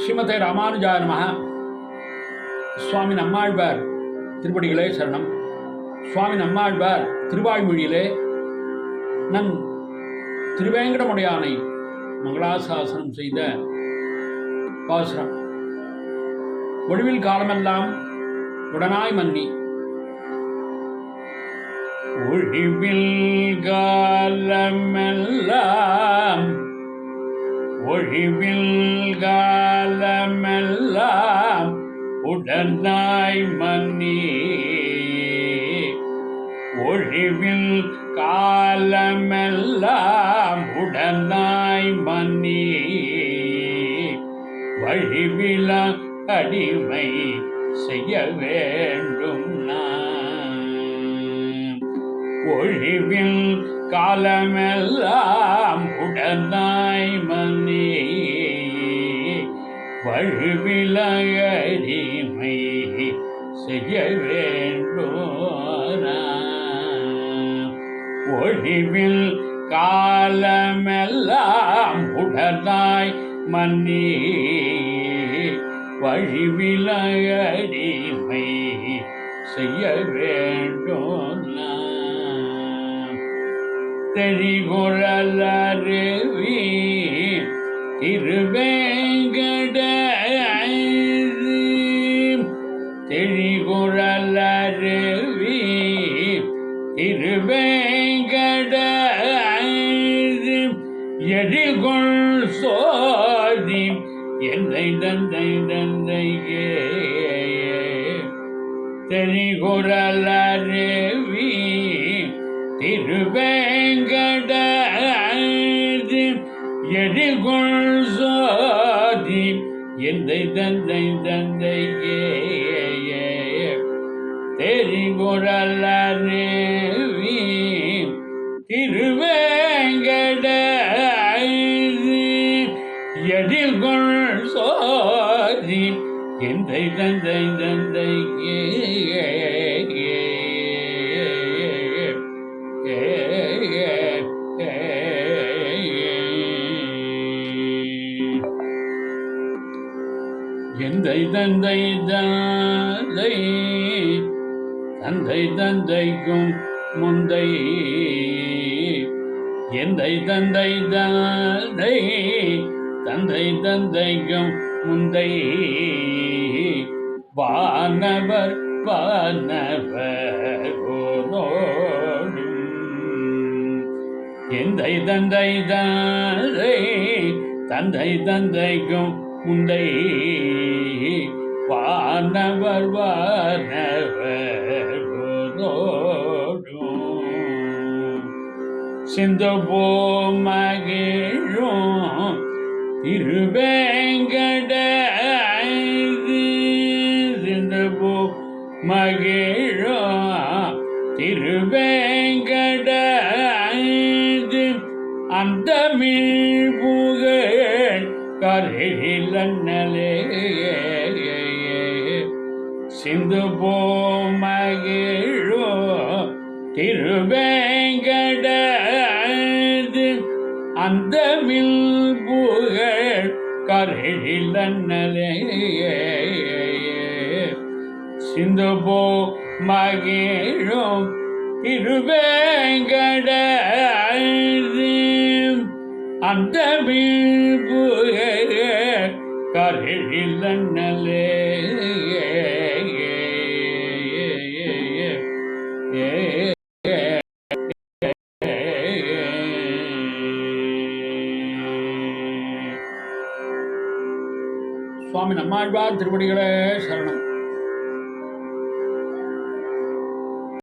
ஸ்ரீமதே ராமானுஜா நம சுவாமி நம்மாழ்வார் திருப்படிகளே சரணம். சுவாமி நம்மாழ்வார் திருவாய்மொழியிலே நம் திருவேங்கடமுடையானை மங்களாசாசனம் செய்த பாசுரம். ஒழிவில் காலமெல்லாம் உடனாய் மன்னி. ஒழிவில் காலமெல்லாம் ஒழிவில் காலமெல்லாம் உடனாய் மன்னி. ஒழிவில் காலமெல்லாம் உடனாய் மன்னி. வழிவில அடிமை செய்ய வேண்டும் நான். ஒழிவில் காலமெல்லாம் வழுவில செய்ய வேண்டும் ஒழிவில் காலமெல்லாம் உடனாய் மன்னி வழிவில அடிமை செய்ய வேண்டும் நான். தெரிகுழலருவி திருவேங்கட தெரிகுழலருவி திருவேங்கட எழில்கொள் சோதி என்னை தந்தை தந்தையே. தெரிகுரலருவி திருவேங்கட எழில்கொள் சோதி எந்தை தந்தை தந்தையே தெரிகுரலருவி திருவேங்கட எழில்கொள் சோதி எந்தை தந்தை தந்தையே தந்தை தந்தை தந்தை. தந்தை தந்தைக்கும் முந்தை. எந்தை தந்தை தந்தை. தந்தை தந்தைக்கும் முந்தை. வானவர் வானவர் எந்தை தந்தை தந்தை. தந்தை தந்தைக்கும் முந்தை வானவர் வானவர் சிந்து மகிழும் திருவேங்கட சிந்து மகிழும் திருவேங்கட அந்த புகழ் கரையிலன்னலே சிந்து மகிழோ திருவேங்கட அந்த மில் புகழ் கரையிலன்னலே சிந்து போ மகிழும் திருவேங்கட அந்த புகழ் கரையிலன்னலே சுவாமி நம்மாழ்வார் திருவடிகளே சரணம்.